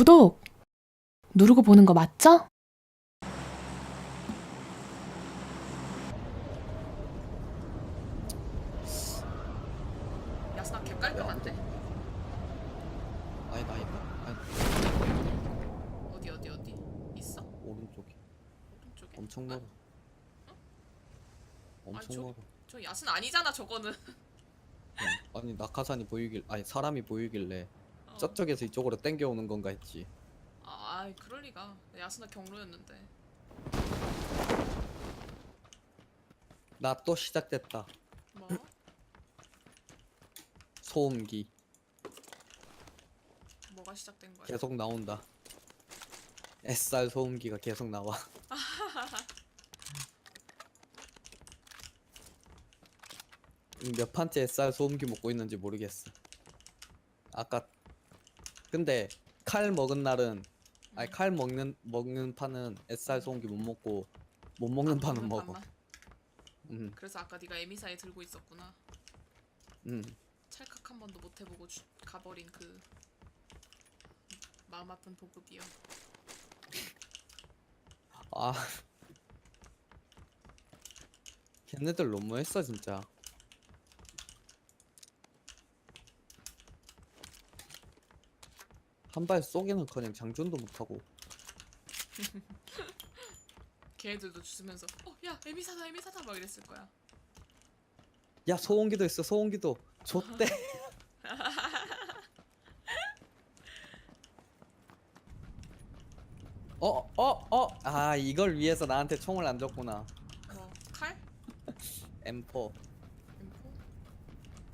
구독 누르고 보는 거 맞죠? 야스나 개 깔끔한데? 아니 나 있다. 아니 어디 어디 어디 있어? 오른쪽에 오른쪽에 엄청 아, 멀어. 엄청 저- 멀어. 저 야스나 아니잖아 저거는 응. 아니 낙하산이 보이길 아니 사람이 보이길래 어. 저쪽에서 이쪽으로 땡겨오는 건가 했지. 아 아이, 그럴 리가 야스나 경로였는데 나 또 시작됐다. 뭐? 소음기 뭐가 시작된 거야? 계속 나온다. SR 소음기가 계속 나와. 음, 몇 판째 SR 소음기 먹고 있는지 모르겠어. 아까 근데 칼 먹은 날은 아니 음. 칼 먹는 먹는 판은 SR 소음기 못 먹고 못 먹는 안 판은 먹는 먹어. 음, 그래서 아까 네가 에미사에 들고 있었구나 음. 찰칵 한 번도 못 해보고 주- 가버린 그 마음 아픈 보급이요 아, 걔네들 너무했어 진짜. 한 발 쏘기는커녕 장전도 못하고. 걔네들도 주면서 어야 에미사다 에미사다 막 이랬을 거야 야 소음기도 있어 소음기도. 좆대. 어, 어, 어. 아, 이걸 위해서 나한테 총을 안 줬구나. 뭐 칼? M4. M4?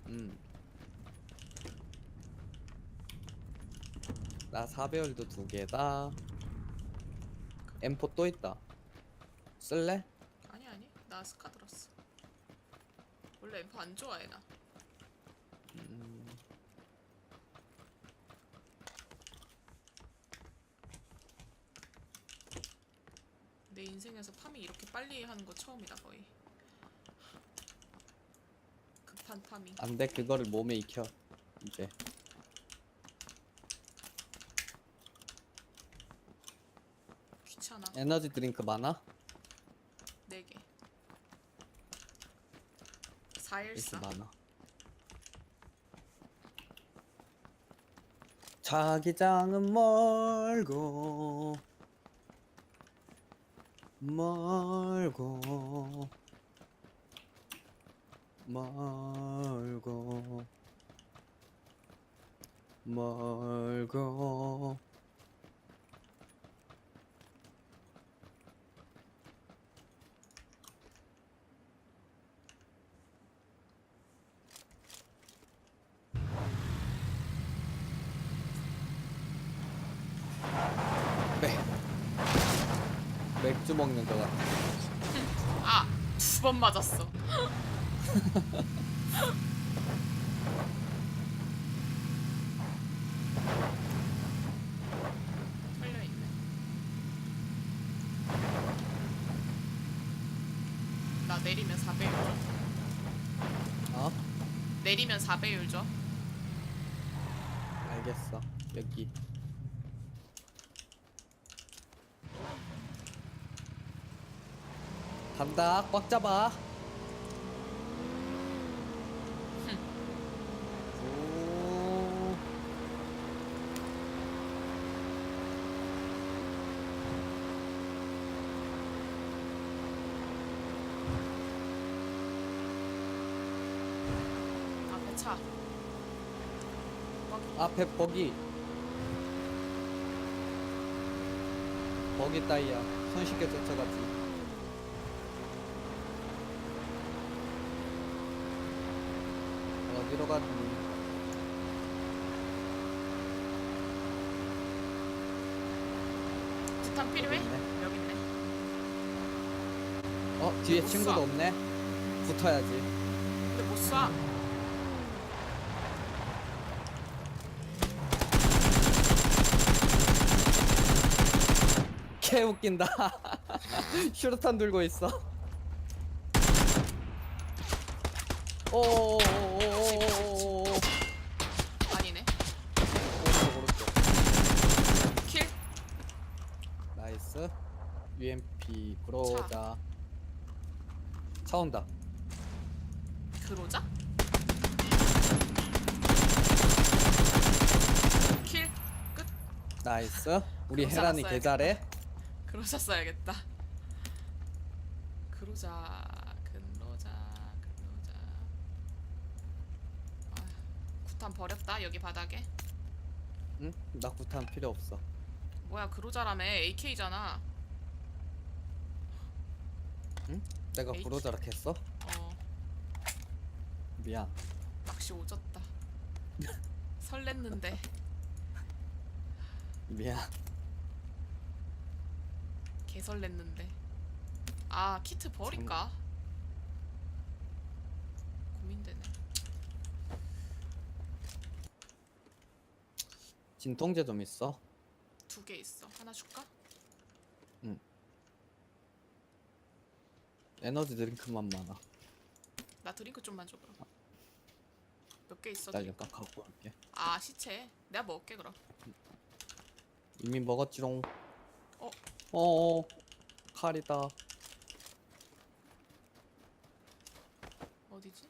음. 나 사배율도 두 개다. M4 또 있다. 쓸래? 아니 아니 나 스카 들었어 원래 M4 안 좋아해 나 음. 내 인생에서 파밍 이렇게 빨리 하는 거 처음이다 거의 급한 파밍 안 돼, 그거를 몸에 익혀. 이제. 귀찮아 에너지 드링크 많아? 4개 이렇게 414 많아. 자기장은 멀고 멀고 멀고 멀고 먹는 것 같아. 아! 두 번 맞았어 털려있네 나 내리면 4배율 줘 어? 내리면 4배율 줘 알겠어. 여기. 간다. 꽉 잡아. 오. 앞에 차 앞에 버기. 버기 따위야. 손쉽게 쫓아가지. 어디로 가니? 부탄 필요해? 있네. 여기 있네 어 뒤에 못 친구도 쏴. 없네. 붙어야지. 근데 못 쏴. 개 웃긴다. 슈루탄 들고 있어. 오. 아니네. 오른쪽 오른쪽 킬. 나이스 UMP 들어오자 차 온다 들어오자. 킬. 끝. 나이스 우리 헤란이 개잘해 그러셨어야겠다. 그러자. 구탄 버렸다 여기 바닥에. 응? 나 구탄 필요 없어 뭐야 그로자라며 AK잖아. 내가 에이. 구로자락 했어? 어 미안 낚시 오졌다. 설렜는데 미안 개 설렜는데. 아 키트 버릴까? 고민되네. 진통제 좀 있어? 두 개 있어. 하나 줄까? 에너지 드링크만 많아 나 드링크 좀만 줘 그럼. 몇 개 있어? 나 드링크? 잠깐 갖고 갈게 아 시체. 내가 먹을게 그럼. 이미 먹었지롱 어? 어어 칼이다 어디지?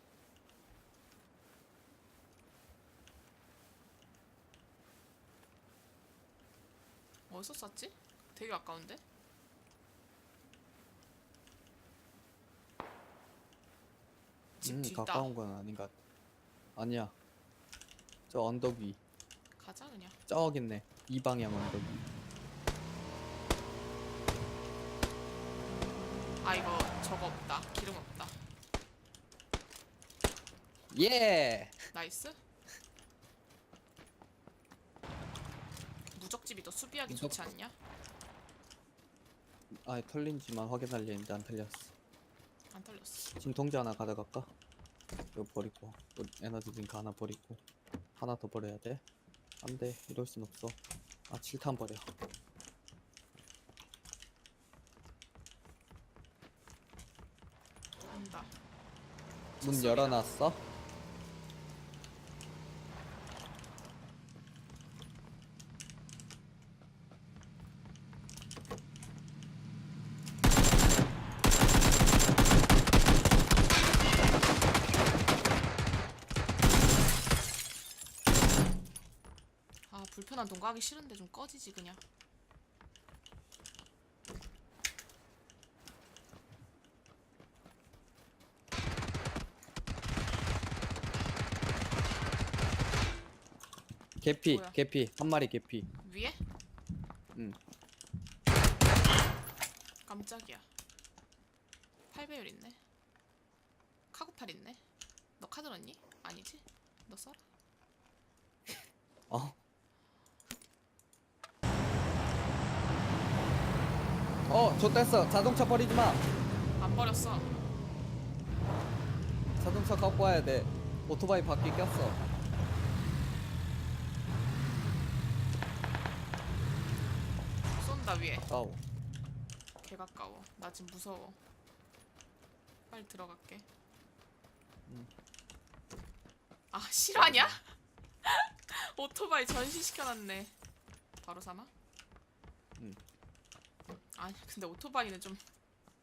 어디서 쐈지? 되게 가까운데? 집 음 뒤다. 가까운 건 아닌 것 같아 아니야 저 언덕 위 가자 그냥. 저기 있네 이 방향 언덕 위 아 이거 저거 없다. 기름 없다. 예! 나이스. 무적 집이 더 수비하기 좋지 않냐? 아 털린지만 확인하려 했는데 안 털렸어 안 털렸어. 진통제 하나 가져갈까? 이거 버리고 또 에너지 딩크 하나 버리고 하나 더 버려야 돼? 안돼 이럴 순 없어 아 7탄 버려 온다. 문 쳤습니다. 열어놨어? 아 불편한 동거하기 싫은데 좀 꺼지지 그냥. 개피 뭐야? 개피 한 마리 개피 위에? 응. 깜짝이야. 8배율 있네. 카고팔 있네. 너 카드 넣니? 아니지? 너 써라. 어? 어, 좋댔어. 자동차 버리지 마. 안 버렸어. 자동차 갖고 와야 돼. 오토바이 바퀴 꼈어. 쏜다 위에. 아우. 개 가까워. 나 지금 무서워. 빨리 들어갈게. 응. 아 실화냐? 오토바이 전시시켜놨네. 바로 삼아? 응. 아니 근데 오토바이는 좀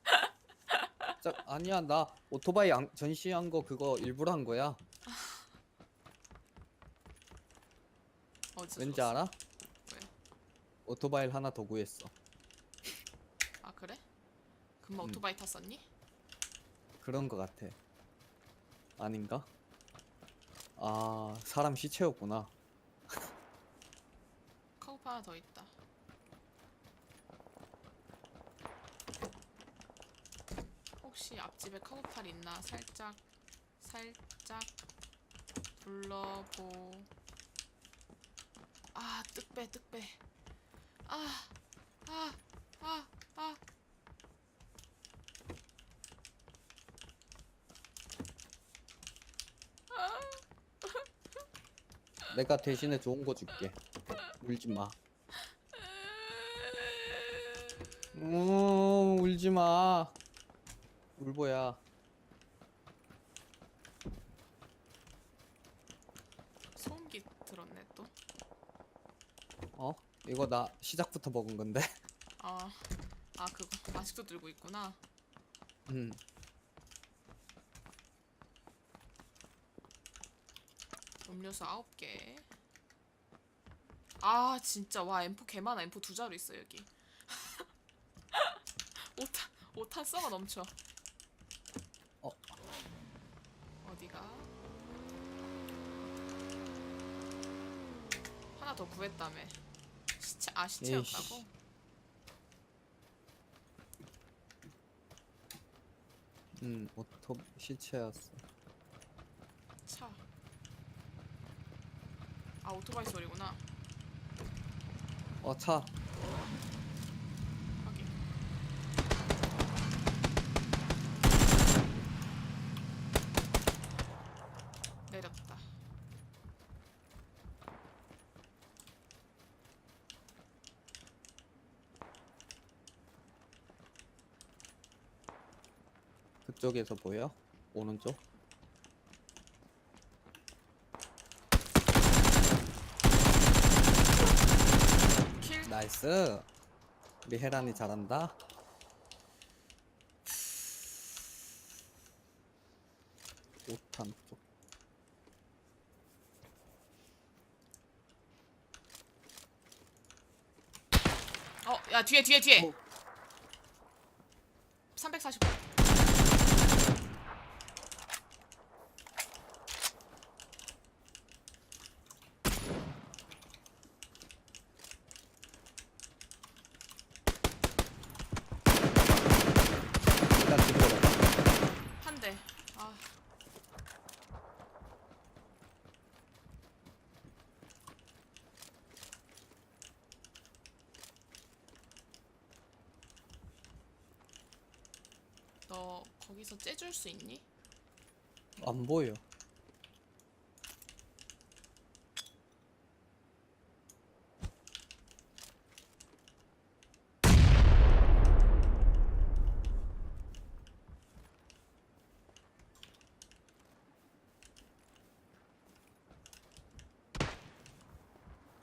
자, 아니야, 나 오토바이 안- 전시한 거 그거 일부러 한 거야. 어디서 왠지 줬어? 알아? 왜? 오토바이를 하나 더 구했어. 아 그래? 금방 응. 오토바이 탔었니? 그런 거 같아. 아닌가? 아, 사람 시체였구나. 카우파 하나 더 있다. 혹시 앞집에 카우팔 있나 살짝 살짝 불러보. 아 뜩배 뜩배. 아 아, 아, 아. 내가 대신에 좋은 거 줄게. 울지 마. 음, 울지 마. 울보야. 소음기 들었네 또. 어? 이거 나 시작부터 먹은 건데. 아 아 그거 아직도 들고 있구나. 음. 음료수 9개. 아 진짜 와 M4 개 많아. M4 두 자루 있어 여기. 5탄 5탄 썩어 넘쳐. 어. 어디가? 하나 더 구했다며. 시체 아 시체였다고? 에이씨. 음, 오토 시체였어. 차. 아 오토바이 소리구나. 어, 차. 확인. 내렸다. 그쪽에서 보여? 오른쪽? 킬. 나이스. 우리 혜란이 잘한다. 오탄 쪽. 어, 야 뒤에 뒤에 뒤에. 어. 345. 일단 뒤로 가봐. 한 대. 아. 너 거기서 째줄 수 있니? 안 보여.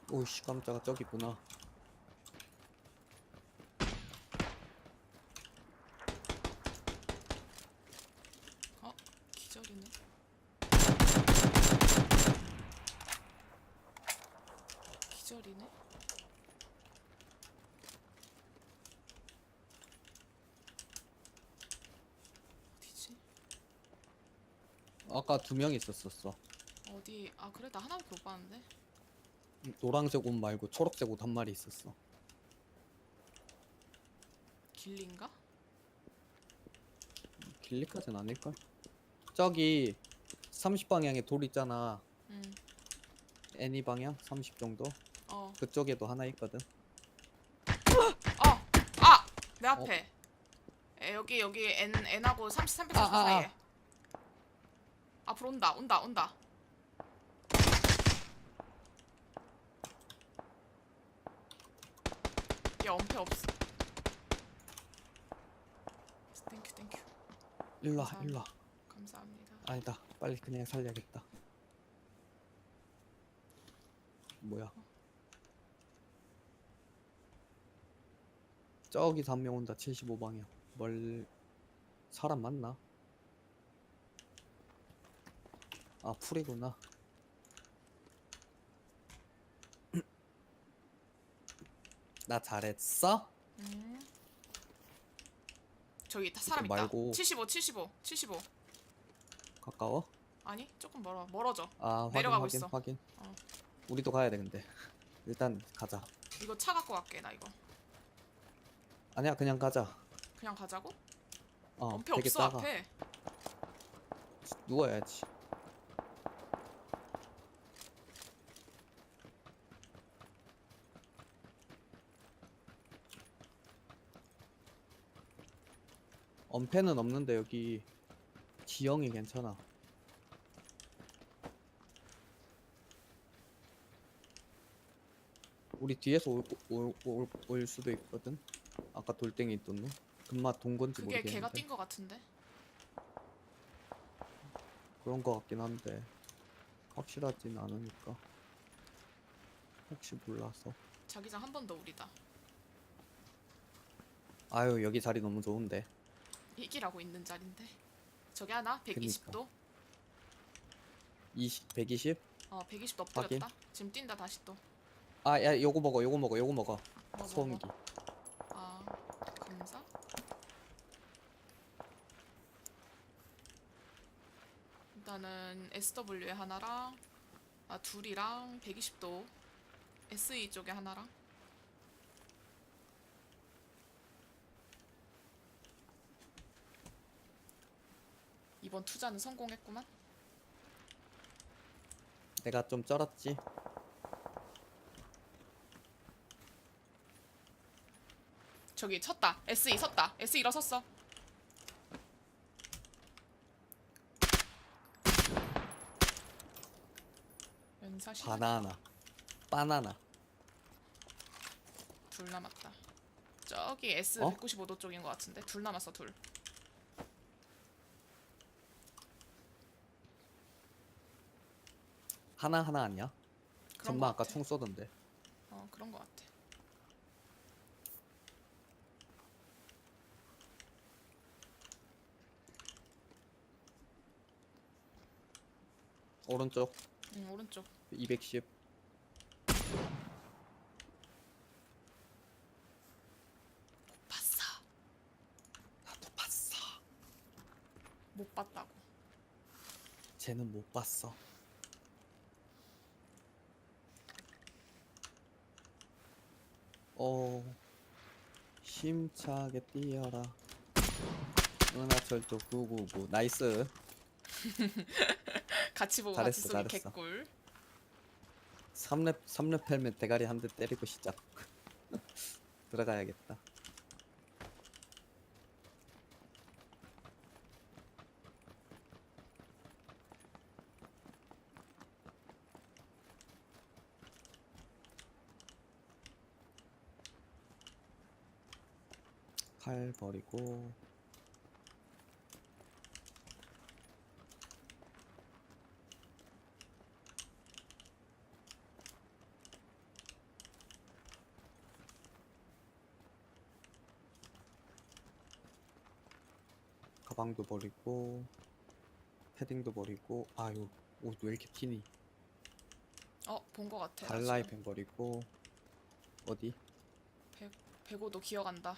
오이씨 깜짝아 저기구나. 어? 기절이네. 기절이네. 어디지? 아까 두 명 있었었어. 어디? 아 그래 나 하나밖에 못 봤는데. 노란색 옷 말고 초록색 옷 한 마리 있었어. 길린가? 길리까지는 아닐걸? 저기 30 방향에 돌 있잖아. 응. 애니 방향 30 정도. 어. 그쪽에도 하나 있거든. 어! 아! 내 앞에. 에, 여기 여기 N N하고 30 340 아, 아, 아. 사이에. 앞으로 온다. 온다. 온다. 얘 엄폐 없어. 땡큐 땡큐. 일로 와. 일로 와. 감사합니다. 아니다. 빨리 그냥 살려야겠다. 뭐야? 저기서 한명 온다. 75방향. 멀 사람 맞나? 아, 풀이구나. 나 잘했어? 음. 저기 다 사람 있다. 말고. 75 75 75. 가까워? 아니 조금 멀어 멀어져. 아, 확인, 내려가고 확인, 있어. 확인. 어. 우리도 가야 돼, 근데. 일단 가자. 이거 차 갖고 갈게 나 이거. 아니야, 그냥 가자. 그냥 가자고? 어, 엄폐 되게 없어 작아. 앞에. 누워야지. 엄폐는 없는데 여기 지형이 괜찮아. 우리 뒤에서 올, 올, 올, 올 수도 있거든. 아까 돌덩이 있던 놈. 금마 동건지 그게 모르겠는데. 걔가 뛴 거 같은데. 그런 거 같긴 한데 확실하진 않으니까 혹시 몰라서 자기장 한 번 더 우리다. 아유 여기 자리 너무 좋은데. 이기라고 있는 자리인데. 저기 하나 120도. 20, 120? 어 120도 엎드렸다. 지금 뛴다 다시 또. 아, 야, 요거 먹어, 요거 먹어, 요거 먹어. 뭐, 소음기. 뭐. 아 감사. 일단은 SW에 하나랑 아 둘이랑 120도 SE 쪽에 하나랑 이번 투자는 성공했구만. 내가 좀 쩔었지. 저기 섰다. SE 섰다. SE 일어섰어. 연사 시 바나나. 바나나. 둘 남았다. 저기 S 어? 195도 쪽인 것 같은데 둘 남았어 둘. 하나 하나 아니야? 그런 전마 것 아까 같아. 총 쏘던데. 어 그런 것 같아. 오른쪽 응 오른쪽. 210. 봤어. 나도 봤어. 못 봤다고. 쟤는 못 봤어. 오, 힘차게 뛰어라. 은하철도 999. 나이스. 같이 보고 잘했어, 쏘기 잘했어. 개꿀. 3렙, 3렙 펠면 대가리 한 대 때리고 시작. 들어가야겠다. 칼 버리고 가방도 버리고 패딩도 버리고 아유 옷 왜 이렇게 튀니 어본 것 같아. 나 달라이펜 버리고 어디 지금. 105도 기어간다.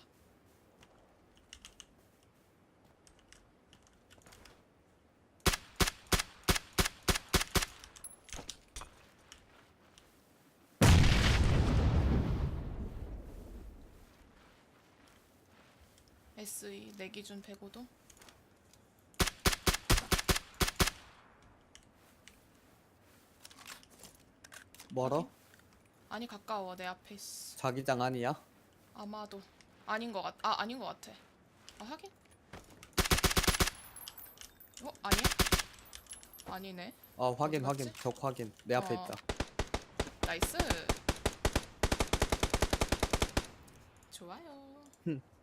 SE 내 기준 105도? 멀어 아니 가까워 내 앞에 있어. 자기장 아니야 아마도 아닌 것 같. 아 아닌 것 같아. 아 하긴. 어 아니야? 아니네. 아 확인 어디 확인 갔지? 적 확인 내 앞에 어. 있다 나이스. 좋아요.